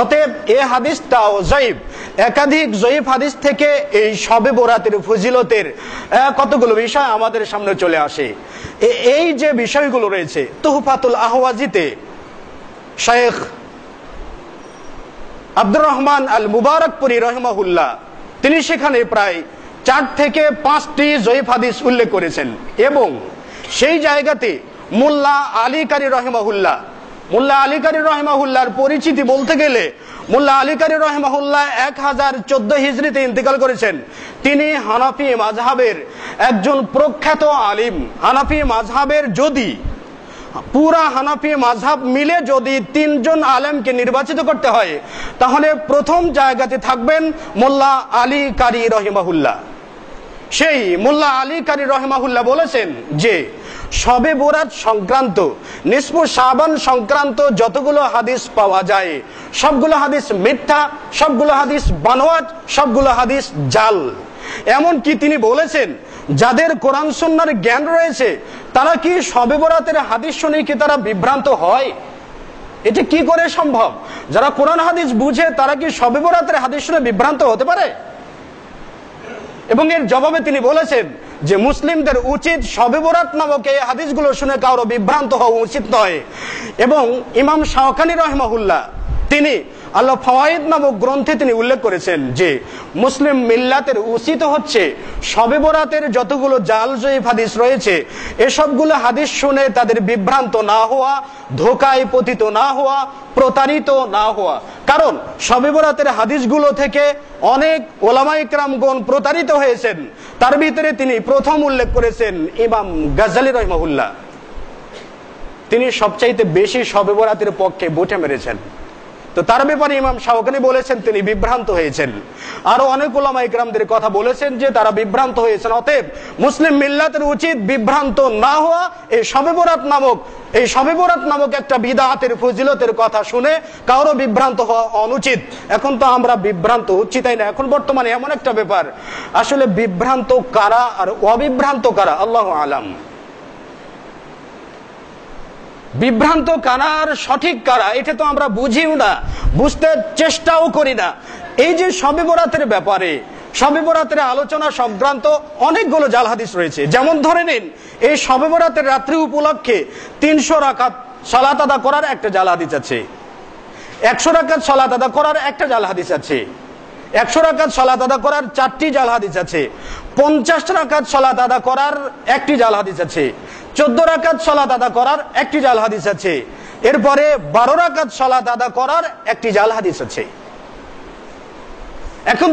অতএব এ হাদিসটাও জয়ীব। একাধিক জয়ীব হাদিস থেকে এই সবে বোরাতের ফজিলতের কতগুলো বিষয় আমাদের সামনে চলে আসে। এই যে বিষয়গুলো রয়েছে, তুহফাতুল আহওয়াজিতে শেখ আব্দুর রহমান আল মুবারকপুরি রহমাহুল্লাহ, তিনি সেখানে প্রায় চার থেকে পাঁচটি জয়ীফ হাদিস উল্লেখ করেছেন এবং সেই জায়গাতে মোল্লা আলী কারি রহমাহুল্লাহ মোল্লা আলী কারি রহমাহুল্লাহর পরিচিতি বলতে গেলে, মোল্লা আলী কারি রহমাহুল্লাহ এক হাজার চোদ্দ হিজড়িতে ইন্তেকাল করেছেন। তিনি হানাফি মাজহাবের একজন প্রখ্যাত আলিম। হানাফি মাজহাবের যদি, পুরা হানাফি মাঝহাব মিলে যদি তিনজন আলেমকে নির্বাচিত করতে হয়, তাহলে প্রথম জায়গাতে থাকবেন মোল্লা আলী কারি রহিমাহুল্লাহ। সেই মোল্লা আলী কারি রহমাহুল্লাহ বলেছেন যে সবে বোরাত সংক্রান্ত নিষ্প সাবান সংক্রান্ত যতগুলো হাদিস পাওয়া যায়, সবগুলো হাদিস মিথ্যা, সবগুলো হাদিস বানোয়াট, সবগুলো হাদিস জাল। এমনকি তিনি বলেছেন, যাদের কোরআন সন্ন্যার জ্ঞান রয়েছে, তারা কি সবে বরাতের হাদিস শুনে কি তারা বিভ্রান্ত হয়? এটা কি করে সম্ভব? যারা কোরআন হাদিস বুঝে, তারা কি সবে বরাতের হাদিস শুনে বিভ্রান্ত হতে পারে? এবং এর জবাবে তিনি বলেছেন যে মুসলিমদের উচিত সবিবরাত নামক এই হাদিসগুলো শুনে কারও বিভ্রান্ত হওয়া উচিত নয়। এবং ইমাম শাহকানি রহমহুল্লাহ, তিনি আল্লাহ ফওয়াইদ নামক গ্রন্থে তিনি উল্লেখ করেছেন যে, মুসলিম মিল্লাতের উচিত হচ্ছে সবে বরাতের যতগুলো জাল জয়ীফ হাদিস রয়েছে, এসবগুলো হাদিস শুনে তাদের বিভ্রান্ত না হওয়া, ধোকায় পতিত না হওয়া, প্রতারিত না হওয়া। কারণ সবে বরাতের হাদিসগুলো থেকে অনেক ওলামাই ক্রামগণ প্রতারিত হয়েছেন। তার ভিতরে তিনি প্রথম উল্লেখ করেছেন ইমাম গাজালি রহমাহুল্লাহ। তিনি সবচাইতে বেশি সবে বরাতের পক্ষে বুটে মেরেছেন। তো তার ব্যাপারে ইমাম শাহকানি বলেছেন, তিনি বিভ্রান্ত হয়েছেন। আরও অনেক ওলামা ইকরামদের কথা বলেছেন যে, তারা বিভ্রান্ত হয়েছেন। অতএব মুসলিম মিল্লাতের উচিত বিভ্রান্ত না হওয়া, এই সবে বরাত নামক, এই সবে বরাত নামক একটা বিদাতের ফজিলতের কথা শুনে কারও বিভ্রান্ত হওয়া অনুচিত। এখন তো আমরা বিভ্রান্ত হচ্ছি, তাই না? এখন বর্তমানে এমন একটা ব্যাপার। আসলে বিভ্রান্ত কারা আর অবিভ্রান্ত কারা? আল্লাহ আলাম। বিভ্রান্ত কারা আর সঠিক কারা? এটা তো আমরা বুঝিও না। বুঝতে চেষ্টাও করি না। এই যে সবে বরাতের ব্যাপারে সবে বরাতের আলোচনা সংক্রান্ত অনেকগুলো জাল হাদিস রয়েছে। যেমন ধরে নিন, এই সবে বরাতের রাত্রি উপলক্ষে তিনশো রাকাত সালাত আদা করার একটা জাল হাদিস আছে। একশো রাকাত সালাত আদা করার একটা জাল হাদিস আছে। একশো রাকাত সালাত আদা করার চারটি জাল হাদিস আছে। পঞ্চাশ রাকাত সালাত আদা করার একটি জাল হাদিস আছে। চোদ্দ রাকাত সালাত আদা করার একটি জাল হাদিস আছে। এরপরে বারো রাকাত সালাদ আদা করার একটি জাল হাদিস আছে এখন